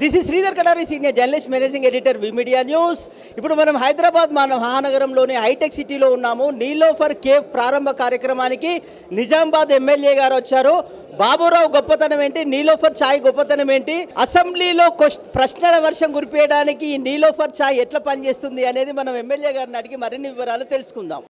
This is Sridhar Kadari senior journalist managing editor V media news ఇప్పుడు మనం హైదరాబాద్ మన మహానగరంలోని hitech సిటీలో ఉన్నాము. నీలోఫర్ కేఫ్ ప్రారంభ కార్యక్రమానికి నిజామాబాద్ ఎమ్మెల్యే గారు వచ్చారు. బాబురావు గొప్పతనం ఏంటి? నీలోఫర్ ఛాయ్ గొప్పతనం ఏంటి? అసెంబ్లీలో ప్రశ్నల వర్షం కురిపేయడానికి ఈ నీలోఫర్ ఛాయ్ ఎట్లా పనిచేస్తుంది అనేది మనం ఎమ్మెల్యే గారిని అడిగి మరిన్ని వివరాలు తెలుసుకుందాం.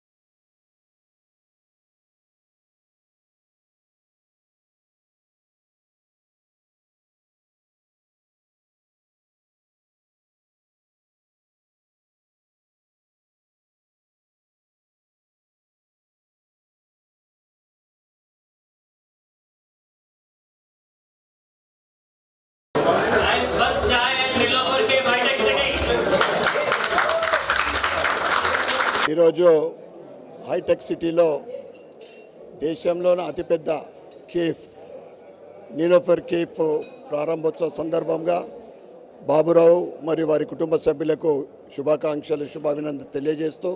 ఈరోజు హైటెక్ సిటీలో దేశంలోనే అతిపెద్ద కేఫ్ నీలోఫర్ కేఫ్ ప్రారంభోత్సవ సందర్భంగా బాబురావు మరియు వారి కుటుంబ సభ్యులకు శుభాకాంక్షలు శుభాభినందనలు తెలియజేస్తూ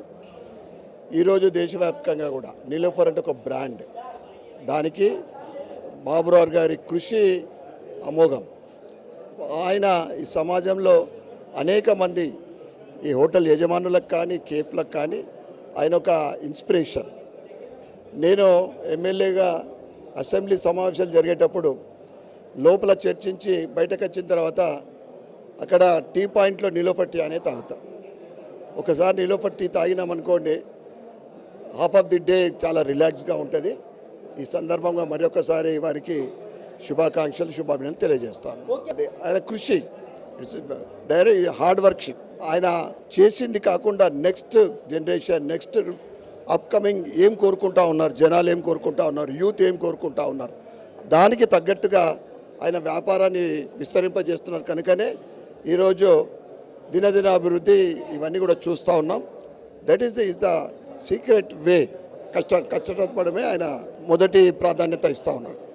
ఈరోజు దేశవ్యాప్తంగా కూడా నీలోఫర్ అంటే ఒక బ్రాండ్. దానికి బాబురావు గారి కృషి అమోఘం. ఆయన ఈ సమాజంలో అనేక మంది ఈ హోటల్ యజమానులకు కానీ కేఫ్లకు కానీ ఆయన ఒక ఇన్స్పిరేషన్ నేను ఎమ్మెల్యేగా అసెంబ్లీ సమావేశాలు జరిగేటప్పుడు లోపల చర్చించి బయటకు వచ్చిన తర్వాత అక్కడ టీ పాయింట్లో నిలోఫర్ టీ అనేది తాగుతా. ఒకసారి నిలోఫర్ టీ తాగినామనుకోండి హాఫ్ ఆఫ్ ది డే చాలా రిలాక్స్గా ఉంటుంది. ఈ సందర్భంగా మరొకసారి వారికి శుభాకాంక్షలు శుభాభినందనలు తెలియజేస్తాను. అది ఆయన కృషి. ఇట్స్ డైరెక్ట్ హార్డ్ వర్క్షిప్ ఆయన చేసింది కాకుండా నెక్స్ట్ జనరేషన్ నెక్స్ట్ అప్కమింగ్ ఏం కోరుకుంటా ఉన్నారు? జనాలు ఏం కోరుకుంటా ఉన్నారు? యూత్ ఏం కోరుకుంటా ఉన్నారు? దానికి తగ్గట్టుగా ఆయన వ్యాపారాన్ని విస్తరింపజేస్తున్నారు. కనుకనే ఈరోజు దినదినాభివృద్ధి ఇవన్నీ కూడా చూస్తూ ఉన్నాం. That is the is the secret way కష్ట కష్టపడమే ఆయన మొదటి ప్రాధాన్యత ఇస్తూ ఉన్నాడు.